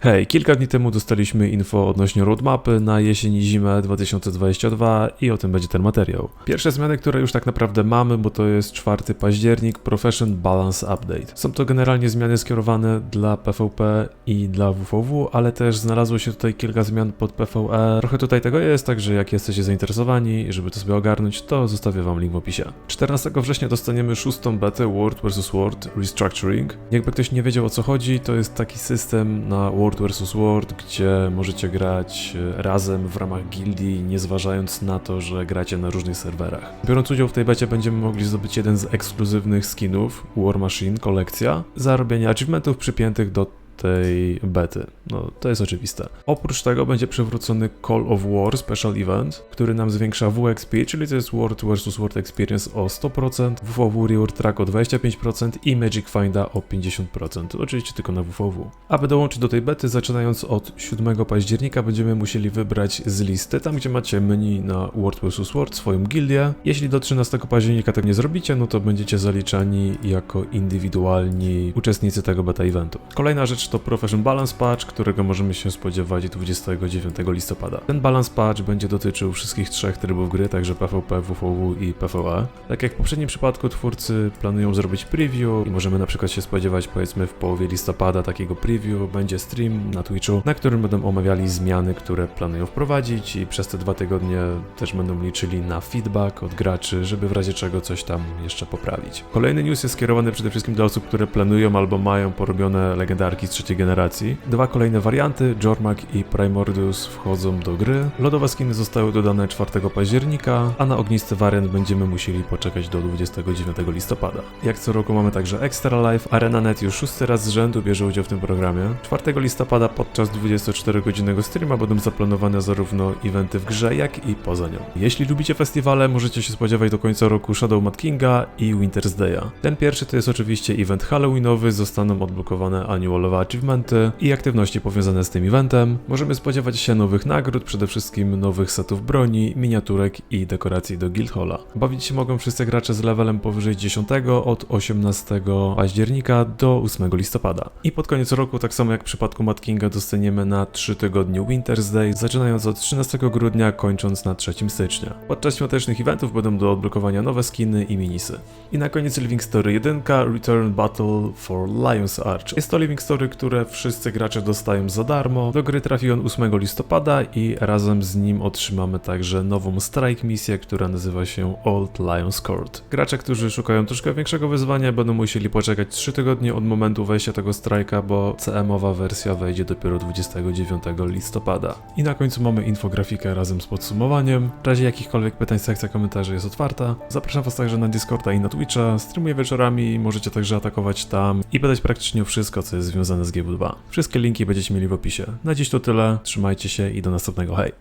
Hej, kilka dni temu dostaliśmy info odnośnie roadmapy na jesień i zimę 2022 i o tym będzie ten materiał. Pierwsze zmiany, które już tak naprawdę mamy, bo to jest 4 październik, Profession Balance Update. Są to generalnie zmiany skierowane dla PvP i dla WVW, ale też znalazło się tutaj kilka zmian pod PvE. Trochę tutaj tego jest, także jak jesteście zainteresowani, żeby to sobie ogarnąć, to zostawię wam link w opisie. 14 września dostaniemy szóstą betę World vs. World Restructuring. Jakby ktoś nie wiedział o co chodzi, to jest taki system na World vs. World, gdzie możecie grać e, razem w ramach gildii, nie zważając na to, że gracie na różnych serwerach. Biorąc udział w tej becie będziemy mogli zdobyć jeden z ekskluzywnych skinów, War Machine Kolekcja, za robienie achievementów przypiętych do tej bety. No, to jest oczywiste. Oprócz tego będzie przywrócony Call of War Special Event, który nam zwiększa WXP, czyli to jest World vs. World Experience o 100%, WVW Reward Track o 25% i Magic Finda o 50%. Oczywiście tylko na WVW. Aby dołączyć do tej bety, zaczynając od 7 października, będziemy musieli wybrać z listy, tam gdzie macie menu na World vs. World, swoją gildię. Jeśli do 13 października tego nie zrobicie, no to będziecie zaliczani jako indywidualni uczestnicy tego beta eventu. Kolejna rzecz to Profession Balance Patch, którego możemy się spodziewać 29 listopada. Ten balance patch będzie dotyczył wszystkich trzech trybów gry, także PvP, WVW i PvE. Tak jak w poprzednim przypadku twórcy planują zrobić preview i możemy na przykład się spodziewać powiedzmy w połowie listopada takiego preview, będzie stream na Twitchu, na którym będą omawiali zmiany, które planują wprowadzić i przez te dwa tygodnie też będą liczyli na feedback od graczy, żeby w razie czego coś tam jeszcze poprawić. Kolejny news jest skierowany przede wszystkim do osób, które planują albo mają porobione legendarki z trzeciej generacji. Dwa kolejne warianty, Jormak i Primordius wchodzą do gry. Lodowe skiny zostały dodane 4 października, a na ognisty wariant będziemy musieli poczekać do 29 listopada. Jak co roku mamy także Extra Life, ArenaNet już szósty raz z rzędu bierze udział w tym programie. 4 listopada podczas 24-godzinnego streama będą zaplanowane zarówno eventy w grze, jak i poza nią. Jeśli lubicie festiwale, możecie się spodziewać do końca roku Shadow Mad Kinga i Winter's Day'a. Ten pierwszy to jest oczywiście event halloweenowy, zostaną odblokowane annualowe achievementy i aktywności powiązane z tym eventem. Możemy spodziewać się nowych nagród, przede wszystkim nowych setów broni, miniaturek i dekoracji do Guildhalla. Bawić się mogą wszyscy gracze z levelem powyżej 10 od 18 października do 8 listopada. I pod koniec roku, tak samo jak w przypadku Mad Kinga, dostaniemy na 3 tygodnie Winter's Day, zaczynając od 13 grudnia, kończąc na 3 stycznia. Podczas świątecznych eventów będą do odblokowania nowe skiny i minisy. I na koniec Living Story 1 Return Battle for Lion's Arch. Jest to Living Story, które wszyscy gracze dostają za darmo. Do gry trafi on 8 listopada i razem z nim otrzymamy także nową strike misję, która nazywa się Old Lion's Court. Gracze, którzy szukają troszkę większego wyzwania, będą musieli poczekać 3 tygodnie od momentu wejścia tego strajka, bo CM-owa wersja wejdzie dopiero 29 listopada. I na końcu mamy infografikę razem z podsumowaniem. W razie jakichkolwiek pytań sekcja komentarzy jest otwarta. Zapraszam Was także na Discorda i na Twitcha. Streamuję wieczorami, możecie także atakować tam i badać praktycznie o wszystko, co jest związane z GW2. Wszystkie linki będziecie mieli w opisie. Na dziś to tyle, trzymajcie się i do następnego hej!